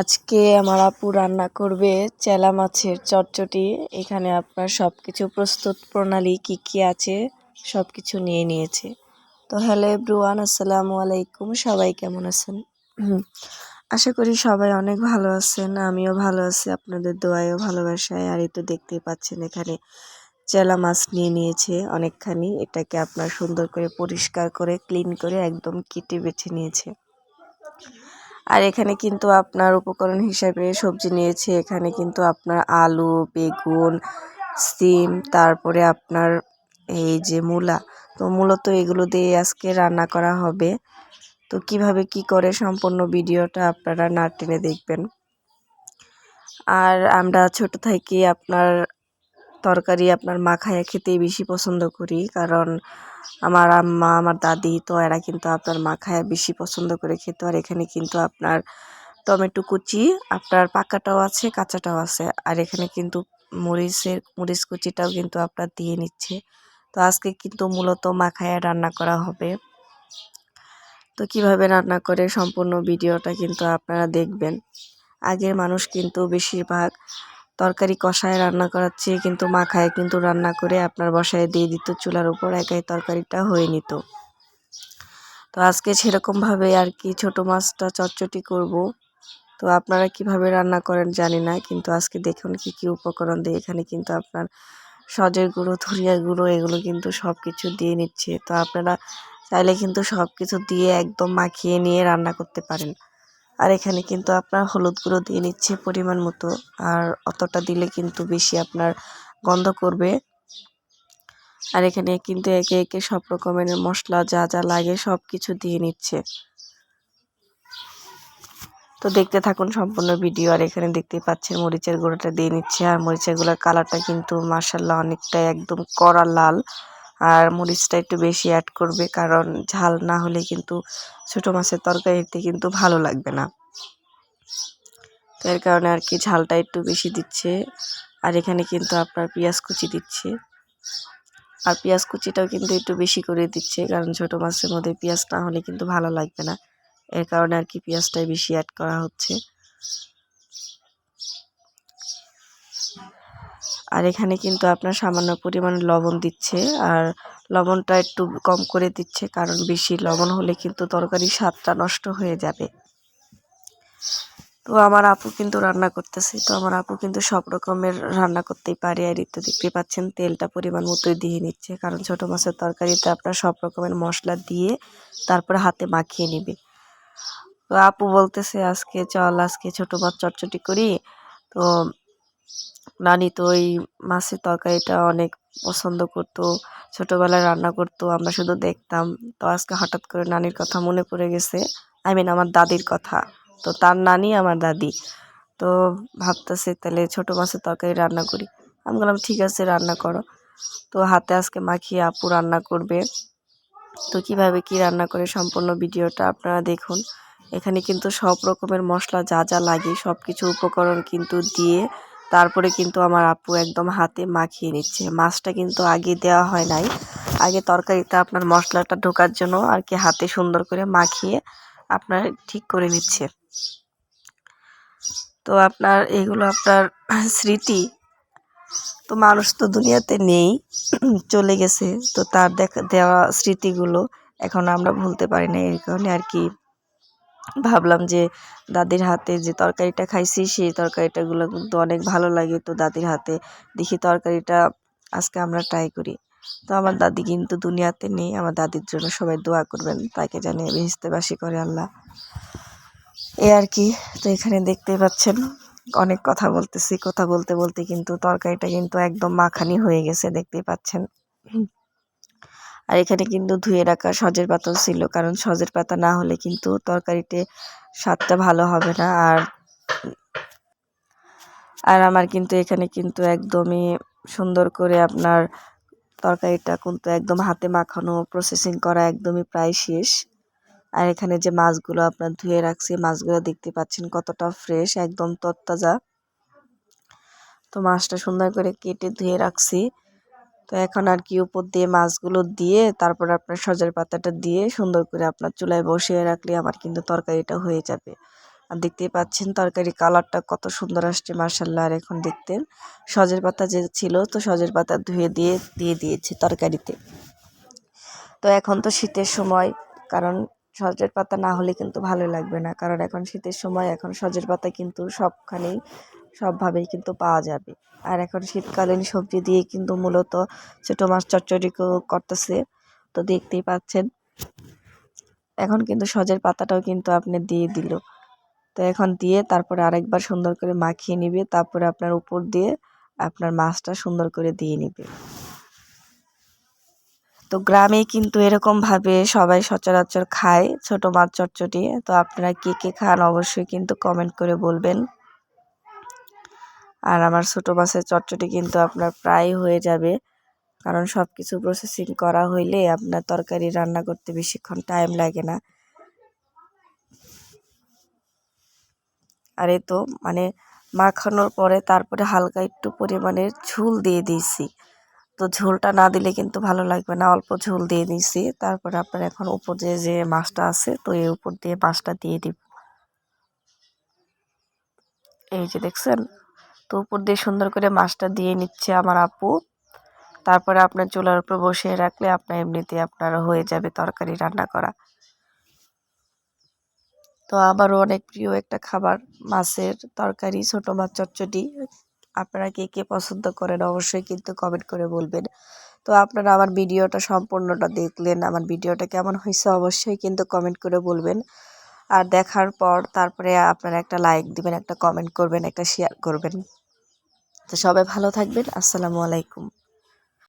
আজকে আমার আপু রান্না করবে চেলা মাছের চটচটি। এখানে আপনার সব কিছু প্রস্তুত প্রণালী কি কি আছে সব কিছু নিয়ে নিয়েছে। তো হ্যালো এভরিওয়ান, আসসালামু আলাইকুম। সবাই কেমন আছেন? আশা করি সবাই অনেক ভালো আছেন, আমিও ভালো আছি, আপনাদের দোয়ায়ও ভালোবাসায়। আর এই তো দেখতেই পাচ্ছেন এখানে চেলা মাছ নিয়ে নিয়েছে অনেকখানি। এটাকে আপনার সুন্দর করে পরিষ্কার করে, ক্লিন করে একদম কেটে বেছে নিয়েছে। আর এখানে কিন্তু আপনার উপকরণ হিসাবে সবজি নিয়েছে। এখানে কিন্তু আপনার আলু, বেগুন, সিম, তারপরে আপনার এই যে মূলা। তো মূলত এগুলো দিয়ে আজকে রান্না করা হবে। তো কীভাবে কি করে সম্পূর্ণ ভিডিওটা আপনারা না টেনে দেখবেন। আর আমরা ছোট থেকে আপনার তরকারি আপনার মাখায়া খেতেই বেশি পছন্দ করি। কারণ আমার আম্মা, আমার দাদি তো এরা কিন্তু আপনার মাখায়া বেশি পছন্দ করে খেতে। আর এখানে কিন্তু আপনার টমেটো কুচি, আপনার পাকাটাও আছে, কাঁচাটাও আছে। আর এখানে কিন্তু মরিচের, মরিচ কুচিটাও কিন্তু আপনার দিয়ে নিচ্ছে। তো আজকে কিন্তু মূলত মাখায়া রান্না করা হবে। তো কীভাবে রান্না করে সম্পূর্ণ ভিডিওটা কিন্তু আপনারা দেখবেন। আগের মানুষ কিন্তু বেশিরভাগ তরকারি কষায় রান্না করার চেয়ে কিন্তু মাখায় কিন্তু রান্না করে আপনার বসায় দিয়ে দিত, চুলার উপর একাই তরকারিটা হয়ে নিত। তো আজকে সেরকমভাবে আর কি ছোট মাছটা চটচটি করব। তো আপনারা কীভাবে রান্না করেন জানি না, কিন্তু আজকে দেখুন কি কি উপকরণ দিয়ে এখানে কিন্তু আপনার সজের গুঁড়ো ধরিয়ার গুঁড়ো, এগুলো কিন্তু সব কিছু দিয়ে নিচ্ছে। তো আপনারা চাইলে কিন্তু সব কিছু দিয়ে একদম মাখিয়ে নিয়ে রান্না করতে পারেন। আর এখানে কিন্তু আপনার হলুদ গুঁড়ো দিয়ে নিচ্ছে পরিমাণ মতো, আর অতটা দিলে কিন্তু বেশি আপনার গন্ধ করবে। আর এখানে কিন্তু একে একে সব রকমের মশলা যা যা লাগে সব কিছু দিয়ে নিচ্ছে। তো দেখতে থাকুন সম্পূর্ণ ভিডিও, আর এখানে দেখতে পাচ্ছেন মরিচের গুঁড়োটা দিয়ে নিচ্ছে, আর মরিচের গুঁড়োর কালারটা কিন্তু মার্শাল্লাহ অনেকটাই একদম কড়া লাল। আর মরিচটা একটু বেশি অ্যাড করবে, কারণ ঝাল না হলে কিন্তু ছোটো মাছের তরকারিতে কিন্তু ভালো লাগবে না। এর কারণে আর কি ঝালটা একটু বেশি দিচ্ছে। আর এখানে কিন্তু আপনার পেঁয়াজ কুচি দিচ্ছে। আর পেঁয়াজ কুচিটাও কিন্তু একটু বেশি করে দিচ্ছে, কারণ ছোটো মাছের মধ্যে পেঁয়াজ না হলে কিন্তু ভালো লাগবে না। এর কারণে আর কি পেঁয়াজটাই বেশি অ্যাড করা হচ্ছে। আর এখানে কিন্তু আপনার সামান্য পরিমাণে লবণ দিচ্ছে, আর লবণটা একটু কম করে দিচ্ছে, কারণ বেশি লবণ হলে কিন্তু তরকারির স্বাদটা নষ্ট হয়ে যাবে। তো আমার আপু কিন্তু রান্না করতেছে, তো আমার আপু কিন্তু সব রকমের রান্না করতেই পারে। আর তো দেখতে পাচ্ছেন, তেলটা পরিমাণ মতোই দিয়ে নিচ্ছে, কারণ ছোটো মাছের তরকারিতে আপনার সব রকমের মশলা দিয়ে তারপরে হাতে মাখিয়ে নেবে। তো আপু বলতেছে, আজকে চল, আজকে ছোটো মাছ চটচটি করি। তো নানি তো ওই মাছের তরকারিটা অনেক পছন্দ করতো, ছোটোবেলায় রান্না করতো, আমরা শুধু দেখতাম। তো আজকে হঠাৎ করে নানির কথা মনে পড়ে গেছে। আই মিন আমার দাদির কথা। তো তার নানি আমার দাদি। তো ভাবতেছে তাহলে ছোটো মাছের তরকারি রান্না করি। আমি বললাম, ঠিক আছে, রান্না করো। তো হাতে আজকে মাখিয়ে আপু রান্না করবে। তো কীভাবে কি রান্না করে সম্পূর্ণ ভিডিওটা আপনারা দেখুন। এখানে কিন্তু সব রকমের মশলা যা যা লাগে সব কিছু উপকরণ কিন্তু দিয়ে তারপরে কিন্তু আমার আপু একদম হাতে মাখিয়ে নিচ্ছে। মাছটা কিন্তু আগে দেওয়া হয় নাই। আগে তরকারিতে আপনার মশলাটা ঢোকার জন্য আর কি হাতে সুন্দর করে মাখিয়ে আপনার ঠিক করে নিচ্ছে। তো আপনার এগুলো আপনার স্মৃতি, তো মানুষ তো দুনিয়াতে নেই, চলে গেছে। তো তার দেখা, দেওয়া স্মৃতিগুলো এখন আমরা ভুলতে পারি না। এই কারণে আর কি ভাবলাম যে দাদির হাতে যে তরকারিটা খাইছি, সেই তরকারিটাগুলো কিন্তু অনেক ভালো লাগে। তো দাদির হাতে দেখি তরকারিটা আজকে আমরা ট্রাই করি। তো আমার দাদি কিন্তু দুনিয়াতে নেই, আমার দাদির জন্য সবাই দোয়া করবেন, তাকে জানে বেহেস্তেবাসী করে আল্লাহ। এ আর কি, তো এখানে দেখতে পাচ্ছেন, অনেক কথা বলতেছি, কথা বলতে বলতে কিন্তু তরকারিটা কিন্তু একদম মাখানি হয়ে গেছে, দেখতেই পাচ্ছেন। আর এখানে কিন্তু ধুয়ে রাখা সজের পাতাও ছিল, কারণ সজের পাতা না হলে কিন্তু তরকারিতে স্বাদটা ভালো হবে না। আর আর আমার কিন্তু এখানে কিন্তু একদমই সুন্দর করে আপনার তরকারিটা কিন্তু একদম হাতে মাখানো প্রসেসিং করা একদমই প্রায় শেষ। আর এখানে যে মাছগুলো আপনার ধুয়ে রাখছি, মাছগুলো দেখতে পাচ্ছেন কতটা ফ্রেশ একদম তত্তাজা তো মাছটা সুন্দর করে কেটে ধুয়ে রাখছি। তো এখন আর কি উপর দিয়ে মাছগুলো দিয়ে তারপর আপনার সজার পাতাটা দিয়ে সুন্দর করে আপনার চুলায় বসিয়ে রাখলে আমার কিন্তু তরকারিটা হয়ে যাবে। আর দেখতেই পাচ্ছেন তরকারি কালারটা কত সুন্দর আসছে মার্শাল্লাহ আর এখন দেখতেন সজের পাতা যে ছিল, তো সজের পাতা ধুয়ে দিয়ে দিয়ে দিয়েছে তরকারিতে। তো এখন তো শীতের সময়, কারণ সজের পাতা না হলে কিন্তু ভালো লাগবে না। কারণ এখন শীতের সময়, এখন সজের পাতা কিন্তু সবখানেই সবভাবেই কিন্তু পাওয়া যাবে। আর এখন শীতকালীন সবজি দিয়ে কিন্তু মূলত ছোটো মাছ চচ্চড়ি করতেছে, তো দেখতেই পাচ্ছেন। এখন কিন্তু সজের পাতাটাও কিন্তু আপনি দিয়ে দিল। তো এখন দিয়ে তারপরে আরেকবার সুন্দর করে মাখিয়ে নিবে, তারপরে আপনার উপর দিয়ে আপনার মাছটা সুন্দর করে দিয়ে নিবে। তো গ্রামে কিন্তু এরকমভাবে সবাই সচরাচর খায় ছোট মাছ চটচটি তো আপনারা কে কে খান অবশ্যই কিন্তু কমেন্ট করে বলবেন। আর আমার ছোটো মাছের চটচটি কিন্তু আপনার প্রায় হয়ে যাবে। কারণ সব কিছু প্রসেসিং করা হইলে আপনার তরকারি রান্না করতে বেশিক্ষণ টাইম লাগে না। আর তো মানে মাখানোর পরে তারপরে হালকা একটু পরিমাণের ঝুল দিয়ে দিয়েছি। তো ঝোলটা না দিলে কিন্তু ভালো লাগবে না, অল্প ঝোল দিয়ে দিয়েছি। তারপরে আপনার এখন উপর যে যে মাছটা আছে, তো এই উপর দিয়ে মাছটা দিয়ে দিব। এই যে দেখছেন? তো উপর দিয়ে সুন্দর করে মাছটা দিয়ে নিচ্ছে আমার আপু। তারপরে আপনার চুলার উপর বসিয়ে রাখলে আপনার এমনিতে আপনার হয়ে যাবে তরকারি রান্না করা। তো আমারও অনেক প্রিয় একটা খাবার মাছের তরকারি, ছোটো মাছ চচ্চড়ি। আপনারা কে কে পছন্দ করেন অবশ্যই কিন্তু কমেন্ট করে বলবেন। তো আপনারা আমার ভিডিওটা সম্পূর্ণটা দেখলেন, আমার ভিডিওটা কেমন হয়েছে অবশ্যই কিন্তু কমেন্ট করে বলবেন। আর দেখার পর তারপরে আপনারা একটা লাইক দিবেন, একটা কমেন্ট করবেন, একটা শেয়ার করবেন। তো সবাই ভালো থাকবেন। আসসালামু আলাইকুম।